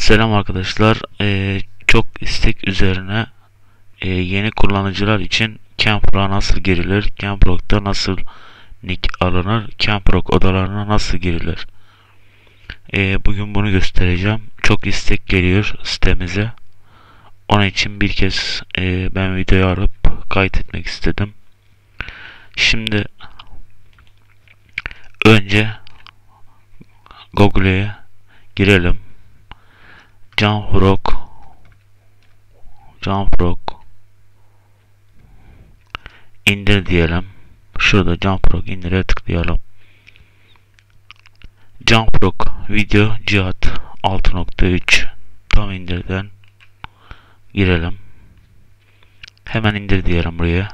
Selam arkadaşlar. Ee, çok istek üzerine e, yeni kullanıcılar için Campro'a nasıl girilir? Campro'da nasıl nick alınır? Campro odalarına nasıl girilir? Ee, bugün bunu göstereceğim. Çok istek geliyor sitemize. Onun için bir kez e, ben videoyu alıp kaydetmek istedim. Şimdi önce Google'e girelim. Jumprock Jumprock indir diyelim. Şurada Jumprock indire tıklayalım. Jumprock video cihat 6.3 tam indirden girelim. Hemen indir diyelim buraya.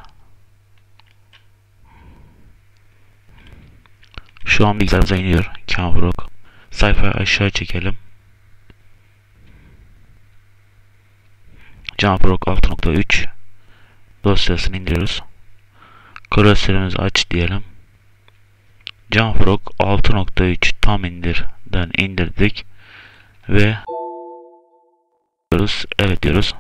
Şu an bilgisayarımıza iniyor. Jumprock. Sayfayı aşağı çekelim. Jumprock 6.3 dosyasını indiriyoruz. Klasörümüzü aç diyelim. Jumprock 6.3 tam indirden indirdik ve diyoruz. Evet diyoruz.